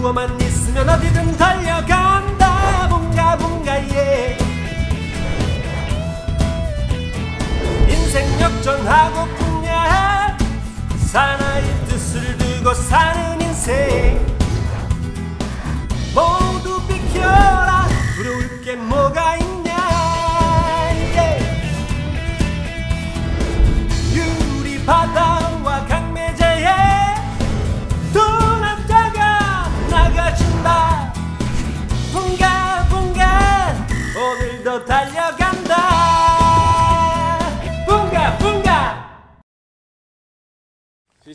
부어만 있으면 어디든 달려간다. bunga bunga 예. 인생 역전하고픈야. 사나이 뜻을 두고 사는 인생. 모두 비켜라. 부러울 게 뭐가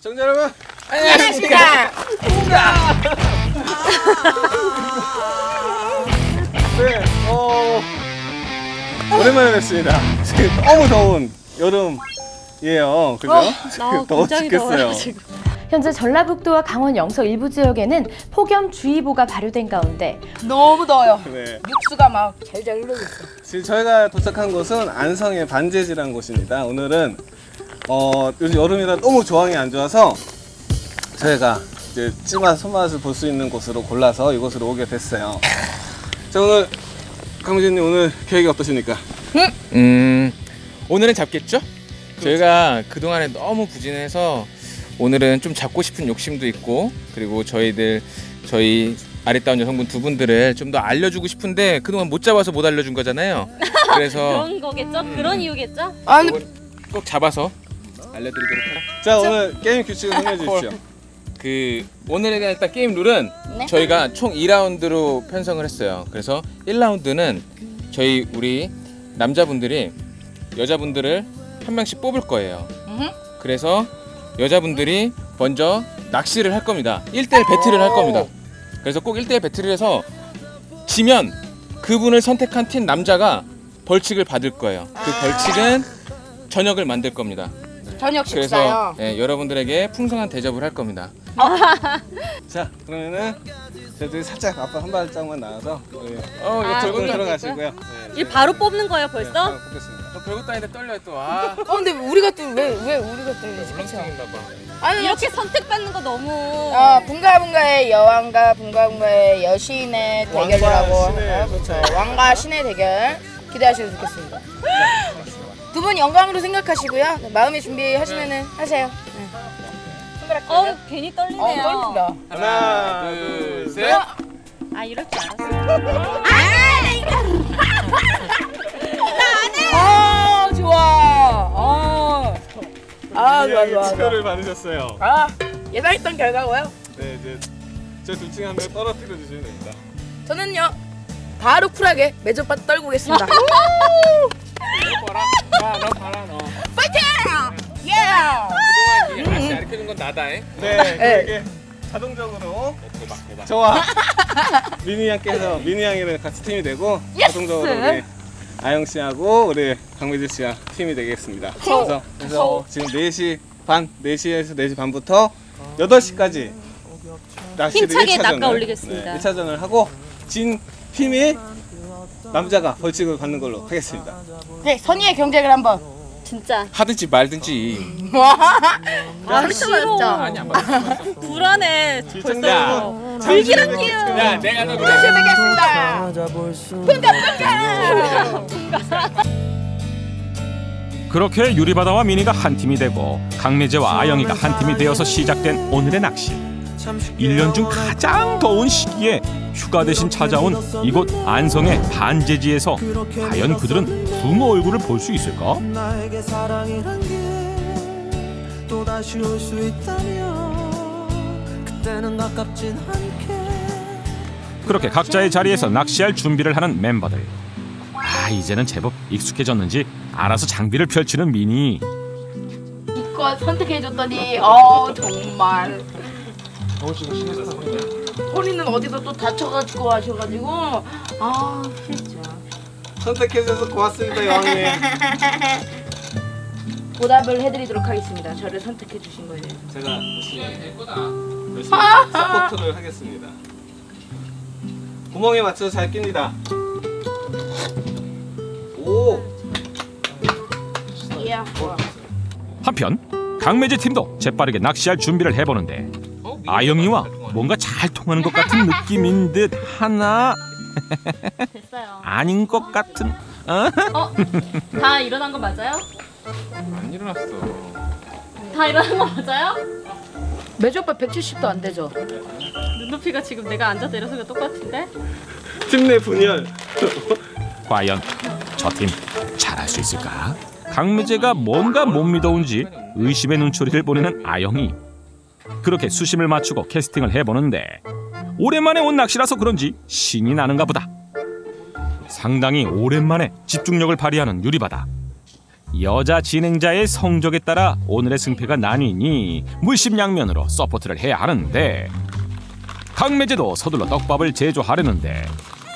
시청자 여러분 안녕하십니까. 네, 어 오랜만에 뵙습니다. 지금 너무 더운 여름이에요. 그죠? 나 더워 죽겠어요. 현재 전라북도와 강원 영서 일부 지역에는 폭염주의보가 발효된 가운데 너무 더워요. 네, 육수가 막 잘잘 흐르고 있어. 지금 저희가 도착한 곳은 안성의 반제지라는 곳입니다. 오늘은 어 요즘 여름이라 너무 조항이 안 좋아서 저희가 이제 찜맛 손맛을 볼 수 있는 곳으로 골라서 이곳으로 오게 됐어요. 자 오늘 강민진님 오늘 계획이 어떠십니까? 음 오늘은 잡겠죠? 저희가 그동안에 너무 부진해서 오늘은 좀 잡고 싶은 욕심도 있고 그리고 저희들 저희 아리따운 여성분 두 분들을 좀 더 알려주고 싶은데 그동안 못 잡아서 못 알려준 거잖아요. 그래서 그런 거겠죠? 그런 이유겠죠? 아 이건 꼭 잡아서 알려드리도록 할게요. 자 오늘 게임 규칙을 설명해 주십시오. 그 오늘에 대한 일단 게임 룰은 네. 저희가 총 2라운드로 편성을 했어요. 그래서 1라운드는 저희 우리 남자분들이 여자분들을 한 명씩 뽑을 거예요. 그래서 여자분들이 먼저 낚시를 할 겁니다. 1대1 배틀을 할 겁니다. 그래서 꼭 1대1 배틀을 해서 지면 그분을 선택한 팀 남자가 벌칙을 받을 거예요. 그 벌칙은 저녁을 만들 겁니다. 저녁 그래서 식사요. 예, 여러분들에게 풍성한 대접을 할 겁니다. 자 그러면은 저희들이 살짝 앞으로 한 발짝만 나와서 우리 어, 이거 아, 들고 오케이, 들어가시고요. 네, 이 바로 뽑는 거예요 네, 벌써? 바로 뽑겠습니다. 너 별것도 아닌데 떨려 또. 아, 어 근데 우리가 또 왜 왜 우리가? 그쵸? 울렁증인가 봐. 아니 이렇게 선택받는 거 너무 어, 분가분가의 여왕과 분가분가의 여신의 대결이라고 왕과 신의 하나요? 그렇죠. 왕과 신의 대결 기대하셔도 좋겠습니다. 두 분 영광으로 생각하시고요. 마음의 준비하시면 은 하세요. 네. 손가락 어우 어, 괜히 어, 떨리네요 떨립니다. 하나, 둘, 둘, 셋. 아 이럴 줄 알았어 아 좋아. 아, 아 좋아 좋아. 좋아. 축하를 받으셨어요. 아 예상했던 결과고요. 네 이제 저둘 중에 한 명 떨어뜨려 주시면 됩니다. 저는요 바로 쿨하게 매점바 떨고 오겠습니다. 너 봐라. 야, 너 봐라 너. 파이팅! 예! 그동안 이 아저씨 가르쳐준 건 나다잉. 네, 그게 자동적으로 대박 대박. 저와 미니 양께서 미니 양이랑 같이 팀이 되고 자동적으로 우리 아영 씨하고 우리 강미주 씨가 팀이 되겠습니다. 그래서, 그래서 지금 4시 반, 4시에서 4시 반부터 8시까지 낚시를 힘차게 1차전을, 낚아 올리겠습니다. 네, 1차전을 하고 진 팀이 남자가 벌칙을 받는 걸로 하겠습니다. 네 선의의 경쟁을 한번. 진짜 하든지 말든지. 아 싫어 아니 안. 불안해 벌써 불길한기요 야, 내가 너 그래. 되겠습니다. 그렇게 유리바다와 미니가 한 팀이 되고 강미재와 아영이가 한 팀이 되어서 시작된 오늘의 낚시. 1년 중 가장 더운 시기에 휴가 대신 찾아온 이곳 안성의 반제지에서 과연 그들은 붕어 얼굴을 볼 수 있을까? 그렇게 각자의 자리에서 낚시할 준비를 하는 멤버들. 아 이제는 제법 익숙해졌는지 알아서 장비를 펼치는 미니. 이거 선택해줬더니 어 정말 본인은 어디서 또 다쳐가지고 하셔가지고 아 진짜 선택해 주셔서 고맙습니다, 여왕님. 보답을 해드리도록 하겠습니다. 저를 선택해 주신 거에 대해서. 제가 열심히 서포트를 하겠습니다. 구멍에 맞춰서 잘 낍니다. 오, 예. 한편 강매제 팀도 재빠르게 낚시할 준비를 해보는데 아영이와 뭔가 잘 통하는 것 같은 느낌인 듯 하나 됐어요. 아닌 것 같은 어? 다 일어난 거 맞아요? 안 일어났어. 다 일어난 거 맞아요? 매주 오빠 170도 안 되죠? 눈높이가 지금 내가 앉아서 일어서가 똑같은데? 팀 내 분열. 과연 저 팀 잘할 수 있을까? 강매제가 뭔가 못 믿어온지 의심의 눈초리를 보내는 아영이 그렇게 수심을 맞추고 캐스팅을 해보는데 오랜만에 온 낚시라서 그런지 신이 나는가 보다 상당히 오랜만에 집중력을 발휘하는 유리바다 여자 진행자의 성적에 따라 오늘의 승패가 나뉘니 물심양면으로 서포트를 해야 하는데 강매제도 서둘러 떡밥을 제조하려는데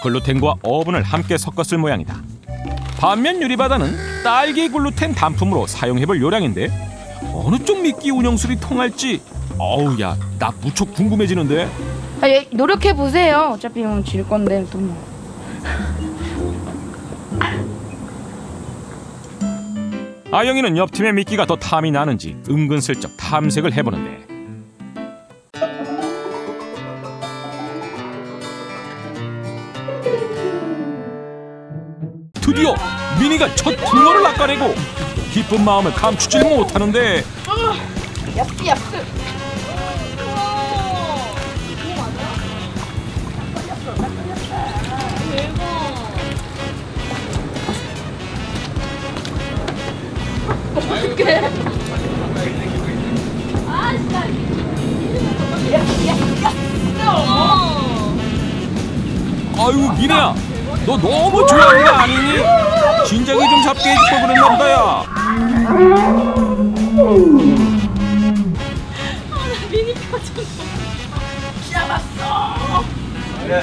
글루텐과 어분을 함께 섞었을 모양이다. 반면 유리바다는 딸기 글루텐 단품으로 사용해볼 요량인데 어느 쪽 미끼 운영술이 통할지 어우 야 나 무척 궁금해지는데 아, 예, 노력해 보세요. 어차피 뭐질 건데 또 뭐. 아영이는 옆팀의 미끼가 더 탐이 나는지 은근슬쩍 탐색을 해보는데 드디어 미니가 첫 붕어를 낚아내고 기쁜 마음을 감추질 못하는데 야스 야스. 아유 미니야 너 너무 좋아하는 거 아니니? 진작에 좀 잡게 해줄 걸 그랬나 보다야 네,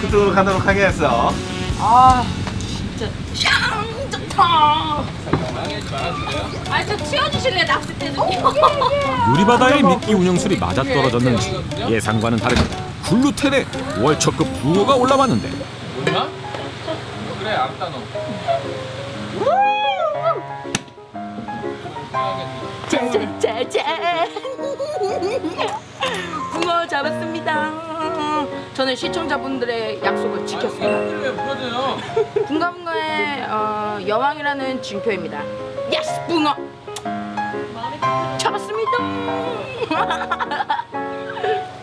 그쪽으로 가도록 하겠어. 아 니 저 치워주실래요 낚싯대 좀. 유리바다의 미끼 운영술이 맞아 떨어졌는지 예상과는 다른 글루텐에 월척급 붕어가 올라왔는데 몰라? 그래 알았다 너. 짜잔. 붕어 잡았습니다. 저는 시청자분들의 약속을 지켰습니다. 붕가붕가의 어, 여왕이라는 징표입니다. 예스 붕어. 잡았습니다.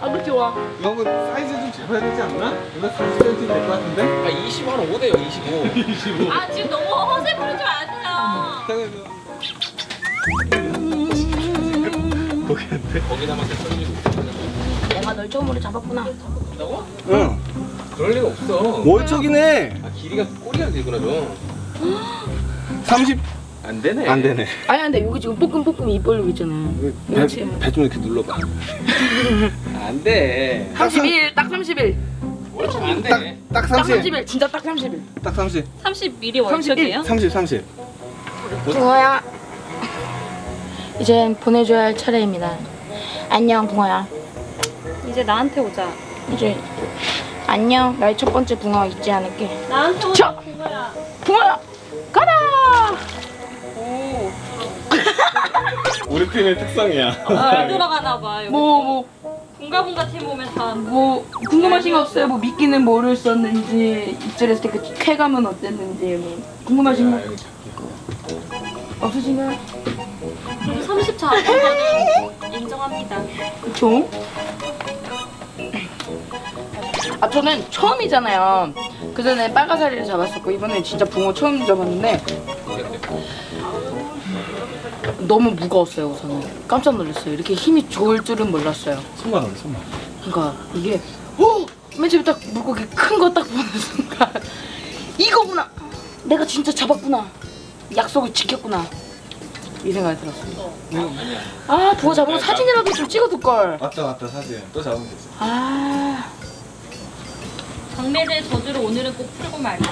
아그 좋아. 이거 사이즈 좀 재봐야 되지 않나? 이거 40cm 될 것 같은데? 아 20, 한 5대요 25. 아 지금 너무 허세 부르지 마세요. 거기다만 던지고 내가 널 처음으로 잡았구나. 된다고? 응. 그럴 리가 없어. 월척이네. 아 길이가 꼬리가 되구나죠. 30. 안 되네. 안 되네. 아니 근데 여기 지금 뽀끔뽀끔 입 벌리고 있잖아. 그렇지. 배좀 이렇게 눌러봐. 안 돼. 31, 딱 31. 월척 안 딱, 돼. 딱 딱 30. 31. 진짜 딱 30일. 딱 30. 30mm 월척이에요? 30, 30. 붕어야. 이젠 보내줘야 할 차례입니다. 안녕 붕어야. 이제 나한테 오자. 이제 안녕. 나의 첫 번째 붕어 잊지 않을게. 나한테 자! 오자. 그거야. 붕어야. 가라. 우리 팀의 특성이야. 잘 들어가나 봐. 여기. 뭐 뭐. bun가bun가 팀 오면 다 뭐 궁금하신 거 없어요? 뭐 미끼는 뭐를 썼는지 입질했을 때 그 쾌감은 어땠는지 뭐 궁금하신 거 없으신가요? 30차 안 거는 인정합니다. 그쵸? 아 저는 처음이잖아요. 그 전에 빨가사리를 잡았었고 이번에 진짜 붕어 처음 잡았는데 너무 무거웠어요 우선은 깜짝 놀랐어요. 이렇게 힘이 좋을 줄은 몰랐어요. 손만 원, 손만. 그러니까 이게 오! 맨 처음에 딱 물고기 큰 거 딱 보는 순간 이거구나 내가 진짜 잡았구나 약속을 지켰구나 이 생각이 들었어요 아 부어 잡은 거 사진이라도 좀 찍어둘 걸. 맞다, 맞다, 사진. 또 잡으면 되지. 아 강매대 저주를 오늘은 꼭 풀고 말자.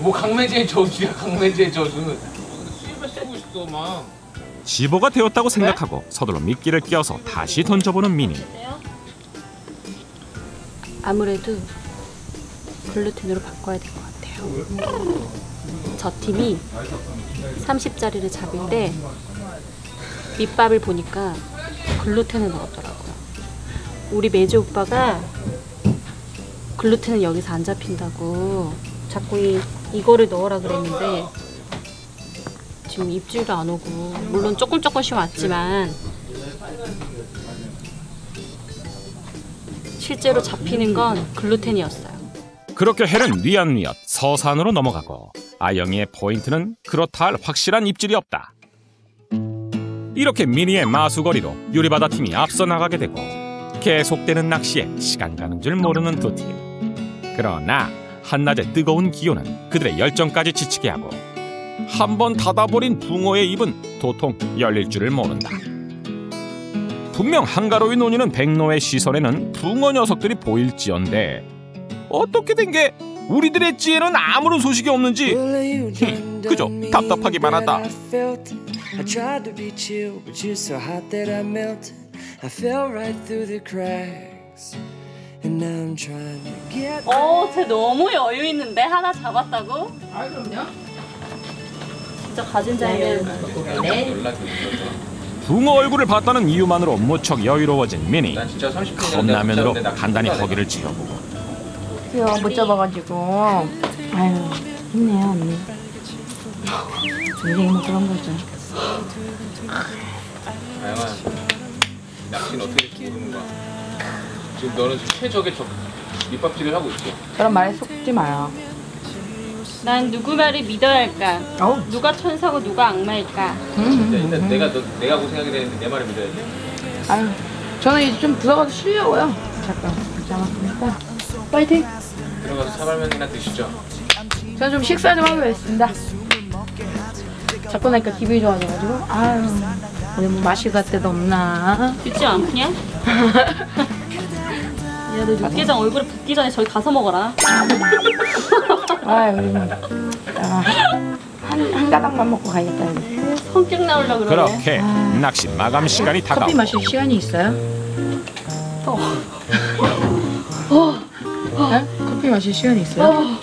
뭐 강매제의 저주야 강매제의 저주는. 씨발 쓰고 있어 막. 집어가 되었다고 생각하고 서둘러 미끼를 껴서 다시 던져보는 미니 아무래도 글루텐으로 바꿔야 될 것 같아요. 저 팀이 30짜리를 잡은데 밑밥을 보니까 글루텐을 넣었더라고요. 우리 매주 오빠가 글루텐은 여기서 안 잡힌다고 자꾸 이, 이거를 넣으라 그랬는데 지금 입질도 안 오고 물론 조금 조금씩 왔지만 실제로 잡히는 건 글루텐이었어요. 그렇게 해는 뉘엿뉘엿 서산으로 넘어가고 아영이의 포인트는 그렇다 할 확실한 입질이 없다. 이렇게 미니의 마수거리로 유리바다 팀이 앞서 나가게 되고 계속되는 낚시에 시간 가는 줄 모르는 두 팀. 그러나 한낮의 뜨거운 기온은 그들의 열정까지 지치게 하고 한 번 닫아버린 붕어의 입은 도통 열릴 줄을 모른다. 분명 한가로이 논이는 백로의 시선에는 붕어 녀석들이 보일지언데 어떻게 된 게 우리들의 찌에는 아무런 소식이 없는지 그저 답답하기만 하다. 어, 쟤 너무 여유 있는데? 하나 잡았다고? 아 그럼요. 진짜 가진 자에는 붕어 얼굴을 봤다는 이유만으로 무척 여유로워진 미니. 난 진짜 30분 컵라면으로 간단히 허기를 쥐어보고. 그요 못 잡아가지고. 아유 힘내요 언니. 인생이 뭐 그런 거죠. 아영아 낚시는 어떻게 모르는 거야 지금 너는 최적의 적 밑밥질을 하고 있어. 그런 말에 속지 마요. 난 누구 말을 믿어야 할까? 어우. 누가 천사고 누가 악마일까? 진짜 일단 내가 너, 내가 고생하게 되는데 내 말을 믿어야지 아유 저는 이제 좀 들어가서 쉬려고요. 잠깐 잡았으니까 파이팅! 들어가서 사발면이나 드시죠. 저는 좀 식사 좀 하기로 했습니다. 잡고 나니까 기분이 좋아져가지고. 아유 오늘 뭐 마실 갈 데도 없나? 안 푸냐? 야, 너 육개장 얼굴에 붓기 전에 저기 가서 먹어라. 아유 우리 뭐 아, 한, 한 가닥만 먹고 가야겠다 여기. 성격 나오려 그러네. 그렇게 낚시 마감 시간이 커피 다가오 마실 시간이 있어요? 어. 네? 커피 마실 시간이 있어요?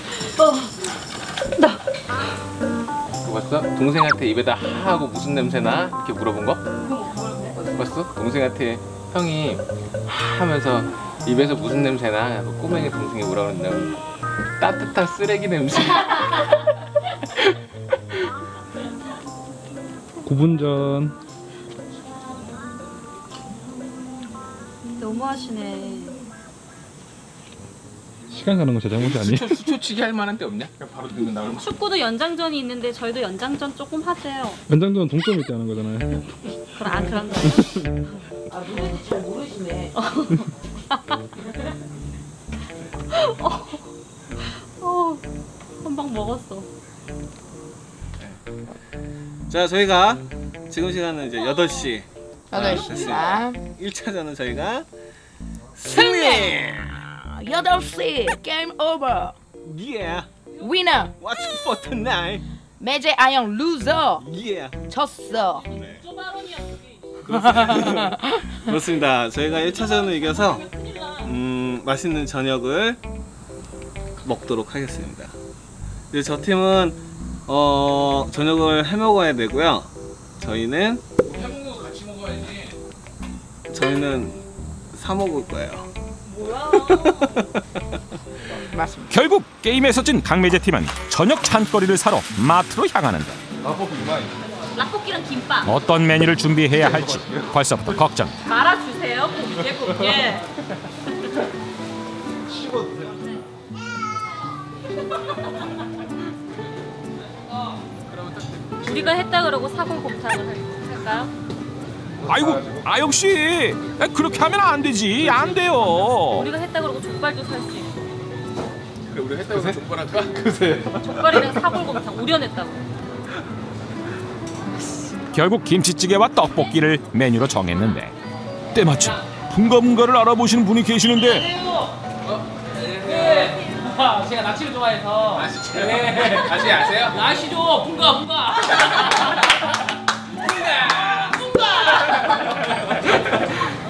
그거 봤어? 동생한테 입에다 하 하고 무슨 냄새나? 이렇게 물어본 거? 봤어? 동생한테 형이 하 하면서 입에서 무슨 냄새나? 꼬맹이 동생이 뭐라 그랬냐고 따뜻한 쓰레기 냄새 9분 전 너무하시네. 시간 가는 건제 잘못이 아니에요. 수초, 수초치기 할 만한 데 없냐? 그냥 바로 듣는 나올 축구도 연장전이 있는데 저희도 연장전 조금 하세요. 연장전 동점 있게 하는 거잖아요. 그럼 아 그런 거. 아 누군지 잘 모르시네 어, 한방 먹었어. 자 저희가 지금 시간은 이제 8시. 8시입니다. 1차전은 저희가 승리! 8시 게임 오버 Yeah. 위너 Watch for tonight? 매제 아영 루저 Yeah 졌어 그렇습니다. 저희가 1차전을 이겨서 음, 맛있는 저녁을 먹도록 하겠습니다. 이제 저 팀은 어, 저녁을 해 먹어야 되고요. 저희는 저희는 사 먹을 거예요. 결국 게임에서 진 강매제 팀은 저녁 찬거리를 사러 마트로 향하는데 라볶이랑 김밥. 어떤 메뉴를 준비해야 할지 벌써부터 걱정 말아주세요. 곱게 곱게. 우리가 했다 그러고 사골 곰탕을 할- 할까요? 아이고 아영씨 그렇게 하면 안 되지 안 돼요 우리가 했다 그러고 족발도 살 수 있고 그래 우리 했다고 족발할까? 그새 족발이랑 사골 곰탕 우려냈다고 결국 김치찌개와 떡볶이를 메뉴로 정했는데 때마침 붕가붕가를 알아보시는 분이 계시는데 제가 낚시를 좋아해서 다시 아세요? 아시죠? bun가 bun가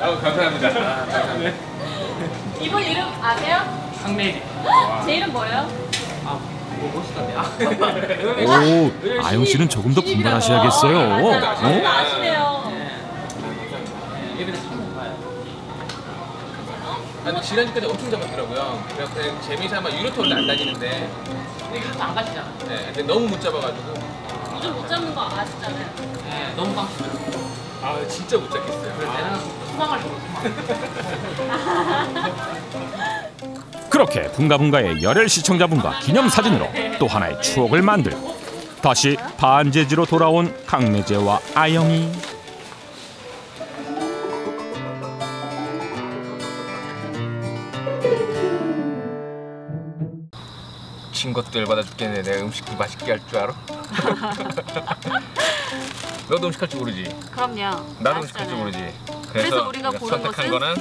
어, 감사합니다 아, 감사합니다 이분 이름 아세요? 강매지 제 이름 뭐예요? 뭐 멋있던데 오 아영 씨는 조금 더 분발하셔야겠어요 어? 아시네요 예전에 참 좋아요 근데 지난주까지 엄청 잡았더라고요. 그래서 그냥 재미삼아 유로톤도 안 다니는데. 근데 이거 안 가시잖아. 네, 근데 너무 못 잡아가지고. 요즘 못 잡는 거 아시잖아요. 네, 너무 깜찍해요. 아 진짜 못 잡겠어요. 그래서 내가 소망을 줘. 그렇게 붕가붕가의 열혈 시청자분과 기념사진으로 또 하나의 추억을 만들고 다시 반제지로 돌아온 강매제와 아영이 진 것도 열받아 죽겠네. 내가 음식도 맛있게 할 줄 알아? 너도 음식 할 줄 모르지? 그럼요. 나도 음식 할 줄 모르지? 그래서 우리가 고른 선택한 것은? 거는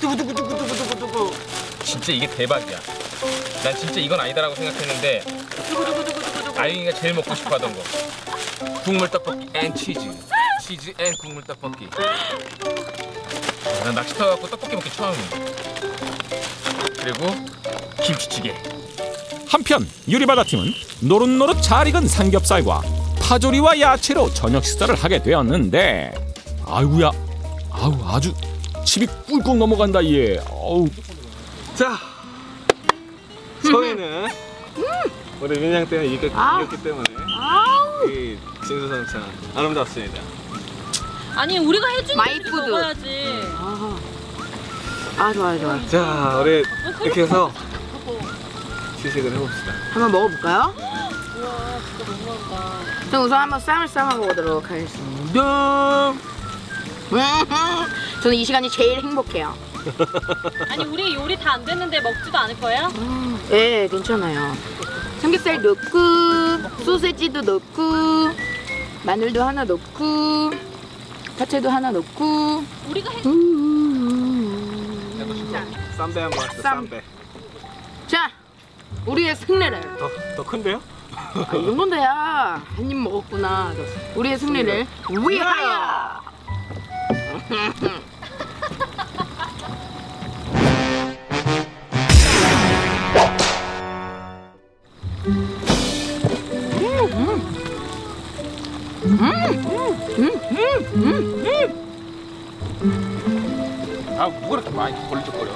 두구두구두구두구두구 진짜 이게 대박이야. 난 진짜 이건 아니다라고 생각했는데 아영이가 제일 먹고 싶어 하던 거. 국물 떡볶이 앤 치즈 치즈 앤 국물 떡볶이. 난 낚시터 갖고 떡볶이 먹기 처음이야. 그리고 김치찌개. 한편 유리바다 팀은 노릇노릇 잘 익은 삼겹살과 파조리와 야채로 저녁 식사를 하게 되었는데 아이구야. 아우 아주 침이 꿀꺽 넘어간다 얘 어우 자, 저희는 우리 민양 때문에 이겼, 이겼기 때문에 이 진수성찬 아름답습니다. 아니 우리가 해준 마이 푸드. 먹어야지. 아 좋아요 좋아요. 자, 우리 이렇게 해서 시식을 해봅시다. 한번 먹어볼까요? 저 우선 한번 쌈을 싸먹어 보도록 하겠습니다. 음, 저는 이 시간이 제일 행복해요. 아니 우리 요리 다 안 됐는데 먹지도 않을 거예요? 예, 괜찮아요. 삼겹살 넣고 소세지도 넣고 마늘도 하나 넣고 파채도 하나 넣고 우리가 해. 쌈배 한번 하시죠, 쌈. 쌈배. 자, 우리의 승리를 더, 더 큰데요? 아, 이 정도는 돼야 한 입 먹었구나. 우리의 승리를 위하여. 아 뭐가 이렇게 많이 걸리적거려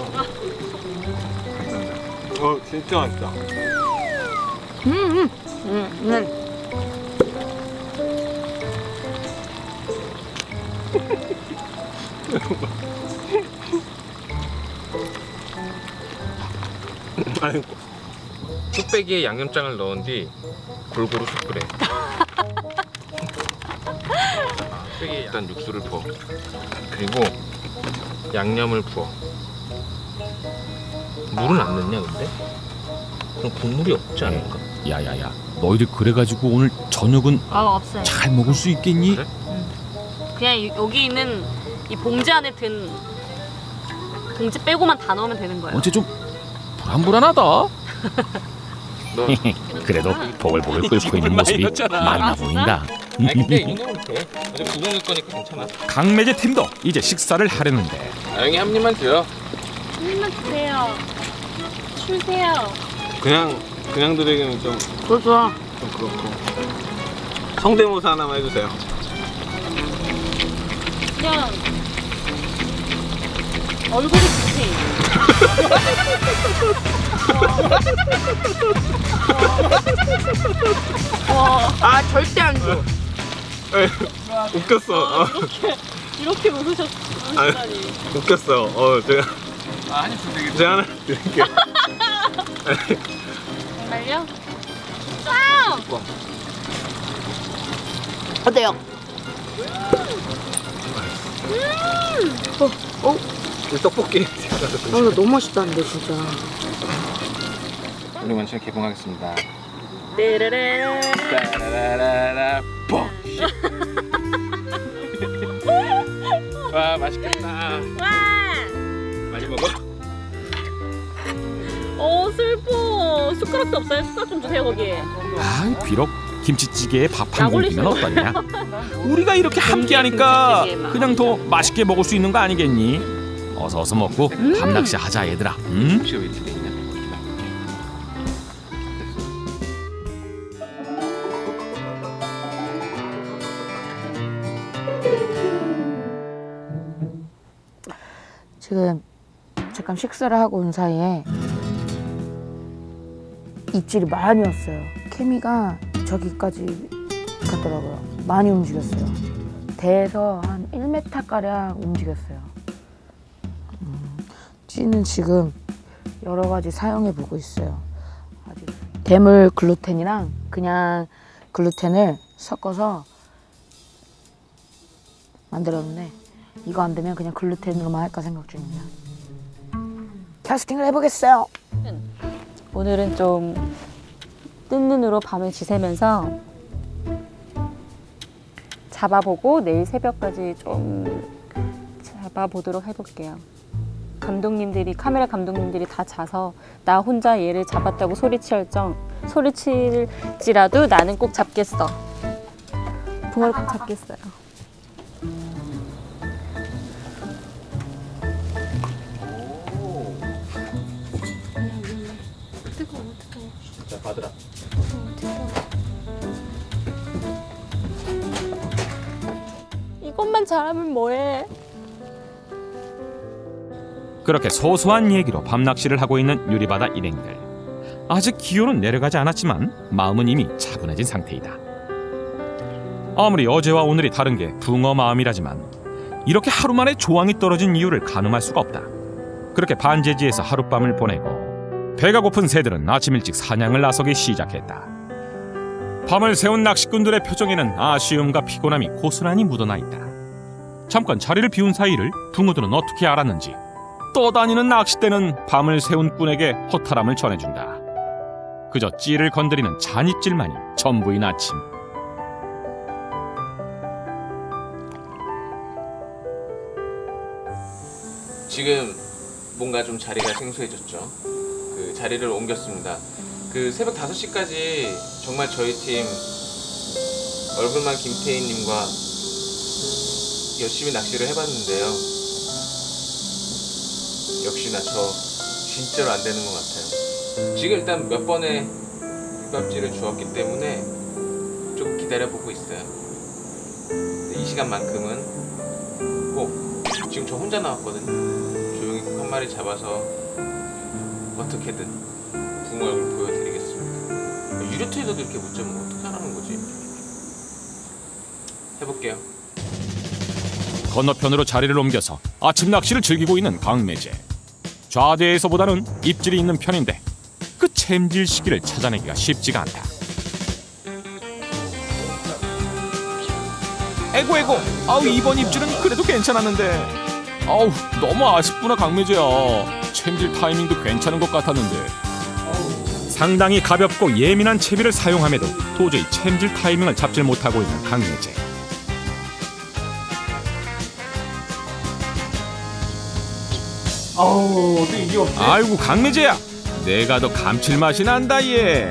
어, 진짜 맛있다. 음, 음, 음, 음. 아이고. 뚝배기에 양념장을 넣은 뒤 골고루 섞으래 아, 뚝배기에 일단 육수를 부어 그리고 양념을 부어 물은 안 넣냐 근데? 그럼 국물이 없지 않을까? 야야야 너희들 그래가지고 오늘 저녁은 아 없어요. 잘 먹을 수 있겠니? 그래? 그냥 이- 여기 있는 이 봉지 안에 든 봉지 빼고만 다 넣으면 되는 거예요. 어째 좀 불안불안하다 너 그래도 보글보글 끓고 있는 모습이 많아 보인다 아니 근데 이 정도면 돼 어차피 두 종류 거니까 괜찮아 강매제 팀도 이제 식사를 하려는데 아영이 한 입만 줘요 한 입만 주세요. 주세요. 그냥, 그냥 드리기는 좀, 그렇죠. 좀 그렇고. 성대모사 하나만 해주세요. 그냥 얼굴이 주세요. 아 절대 안 줘. 웃겼어. 어, 이렇게 웃으셨 아유. 웃으다니. 웃겼어. 어, 제가, 아 한입 주면 되겠다 제가 하나 드릴게요. 정말요? 어때요? 이 떡볶이. 아, 나 너무 맛있다는데 진짜. 우리 원천 개봉하겠습니다 르르르. 따라라라라 뽕! 와 맛있겠다 와. 많이 먹어? 어 슬퍼. 숟가락도 없어요. 숟가락 좀 주세요 거기. 아 비록 김치찌개에 밥한약 공기면 어떠냐 우리가 이렇게 함께하니까 그냥 더 맛있게 먹을 수 있는 거 아니겠니? 어서 어서 먹고 밤낚시 하자 얘들아 음? 혹시 왜 이렇게 돼 있냐? 지금 잠깐 식사를 하고 온 사이에 입질이 많이 왔어요. 케미가 저기까지 갔더라고요. 많이 움직였어요. 대에서 한 1m 가량 움직였어요. 음, 찌는 지금 여러 가지 사용해 보고 있어요. 대물 글루텐이랑 그냥 글루텐을 섞어서 만들었는데 이거 안 되면 그냥 글루텐으로만 할까 생각 중입니다. 캐스팅을 해보겠어요. 오늘은 좀 뜬 눈으로 밤을 지새면서 잡아보고 내일 새벽까지 좀 잡아보도록 해볼게요. 감독님들이 카메라 감독님들이 다 자서 나 혼자 얘를 잡았다고 소리칠 정 소리칠지라도 나는 꼭 잡겠어. 붕어를 꼭 잡겠어요. 이것만 잘하면 뭐해? 그렇게 소소한 얘기로 밤낚시를 하고 있는 유리바다 일행들. 아직 기온은 내려가지 않았지만 마음은 이미 차분해진 상태이다. 아무리 어제와 오늘이 다른 게 붕어 마음이라지만 이렇게 하루 만에 조항이 떨어진 이유를 가늠할 수가 없다. 그렇게 반제지에서 하룻밤을 보내고 배가 고픈 새들은 아침 일찍 사냥을 나서기 시작했다. 밤을 새운 낚시꾼들의 표정에는 아쉬움과 피곤함이 고스란히 묻어나 있다. 잠깐 자리를 비운 사이를 붕어들은 어떻게 알았는지 떠다니는 낚싯대는 밤을 새운 꾼에게 허탈함을 전해준다. 그저 찌를 건드리는 잔입질만이 전부인 아침. 지금 뭔가 좀 자리가 생소해졌죠. 그 자리를 옮겼습니다. 그 새벽 5시까지 정말 저희 팀 얼굴만 김태희님과 열심히 낚시를 해봤는데요. 역시나 저 진짜로 안 되는 것 같아요. 지금 일단 몇 번의 휘밥지를 주었기 때문에 좀 기다려보고 있어요. 이 시간만큼은 꼭 지금 저 혼자 나왔거든요. 조용히 꼭 한 마리 잡아서 어떻게든 붕어 얼굴 보여드리겠습니다. 유료트에서도 이렇게 못 잡으면 어떻게 하라는 거지? 해볼게요. 건너편으로 자리를 옮겨서 아침 낚시를 즐기고 있는 강매제. 좌대에서보다는 입질이 있는 편인데 그 챔질 시기를 찾아내기가 쉽지가 않다. 에고 에고. 아우 이번 입질은 그래도 괜찮았는데. 아우 너무 아쉽구나 강매제야. 챔질 타이밍도 괜찮은 것 같았는데. 상당히 가볍고 예민한 채비를 사용함에도 도저히 챔질 타이밍을 잡질 못하고 있는 강매제. 아우 어떻게 이게 없지? 아이고 강매제야 내가 더 감칠맛이 난다 얘.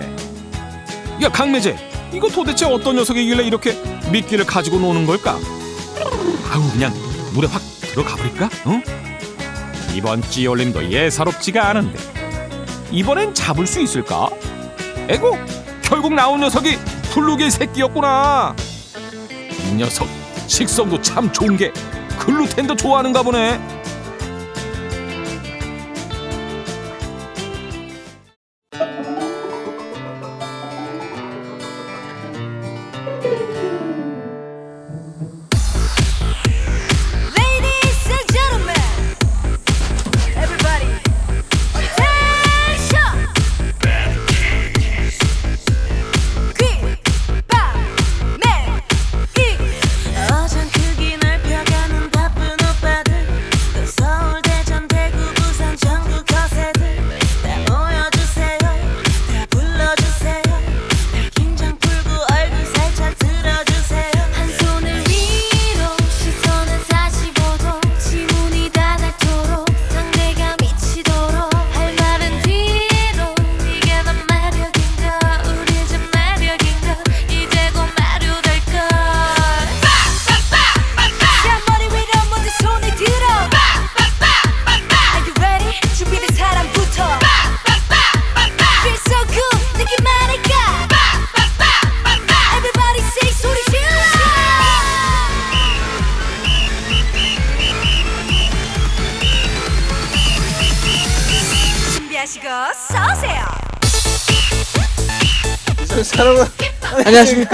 야 강매제 이거 도대체 어떤 녀석이길래 이렇게 미끼를 가지고 노는 걸까? 아우 그냥 물에 확 들어가 버릴까? 어? 이번 찌올림도 예사롭지가 않은데 이번엔 잡을 수 있을까? 에고 결국 나온 녀석이 블루길 새끼였구나. 이 녀석 식성도 참 좋은 게 글루텐도 좋아하는가 보네.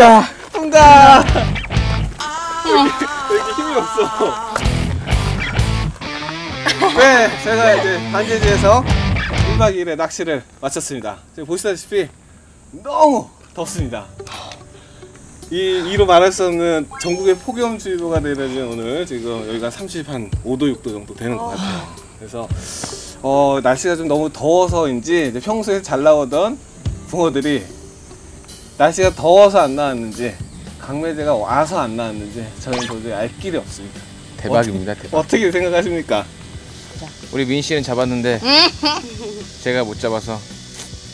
안녕하십니까. 풍다. 왜 이렇게 힘이 없어. 네 제가 이제 반제지에서 1박 2일의 낚시를 마쳤습니다. 지금 보시다시피 너무 덥습니다. 이, 이로 말할 수 없는 전국의 폭염주의보가 내려진 오늘 지금 여기가 30 한 5도 6도 정도 되는 것 같아요. 그래서 어, 날씨가 좀 너무 더워서인지 이제 평소에 잘 나오던 붕어들이 날씨가 더워서 안 나왔는지 강매제가 와서 안 나왔는지 저희는 도저히 알 길이 없습니다. 대박입니다. 대박. 어떻게 생각하십니까? 우리 민 씨는 잡았는데 제가 못 잡아서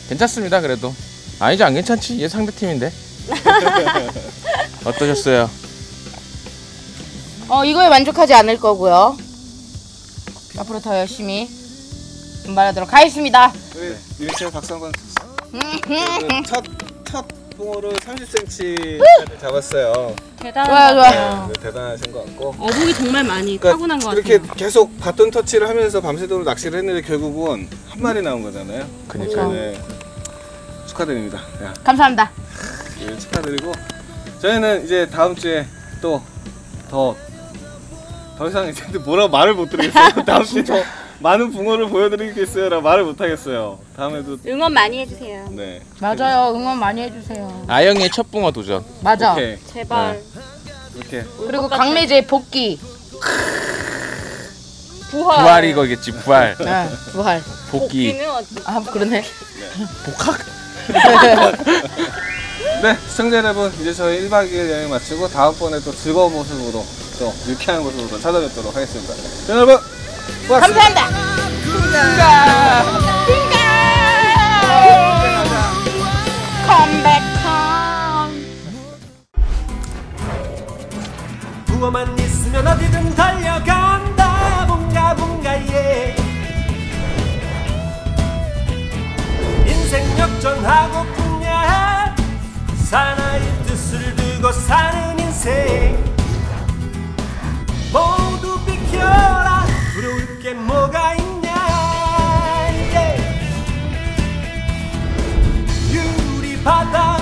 괜찮습니다. 그래도 아니지 안 괜찮지. 얘 상대 팀인데. 어떠셨어요? 어 이거에 만족하지 않을 거고요. 앞으로 더 열심히 분발하도록 하겠습니다. 우리 박수 한번 첫, 첫 붕어를 30cm 잡았어요. 좋아요, 좋아요. 네, 대단하신 것 같고. 어복이 정말 많이 그러니까 타고난 것 이렇게 같아요. 계속 바톤 터치를 하면서 밤새도록 낚시를 했는데 결국은 한 마리 나온 거잖아요. 그니까요. 네. 축하드립니다. 야, 감사합니다. 예, 축하드리고 저희는 이제 다음 주에 또 더 더 이상 이제 뭐라 말을 못 드리겠어요. 다음 주에 더 많은 붕어를 보여드리겠어요라 말을 못 하겠어요. 다음에도 응원 많이 해주세요. 네 맞아요. 응원 많이 해주세요. 아영이의 첫 붕어 도전. 맞아. 오케이 제발. 이렇게 그리고 강매제 복귀. 부활. 부활 이 거겠지. 부활. 네, 부활. 복귀. 아 그러네. 복학. 네 시청자 여러분 이제 저희 1박 2일 여행 마치고 다음번에 또 즐거운 모습으로 또 유쾌한 모습으로 찾아뵙도록 하겠습니다. 자, 여러분 감사합니다. 컴백홈. 붕어만 있으면 어디든 달려간다. bunga bunga 예. 인생 역전하고픈야. 사나이 뜻을 두고 사는 인생. 모두 비켜 이제 뭐가 있냐 yeah. 유리 바다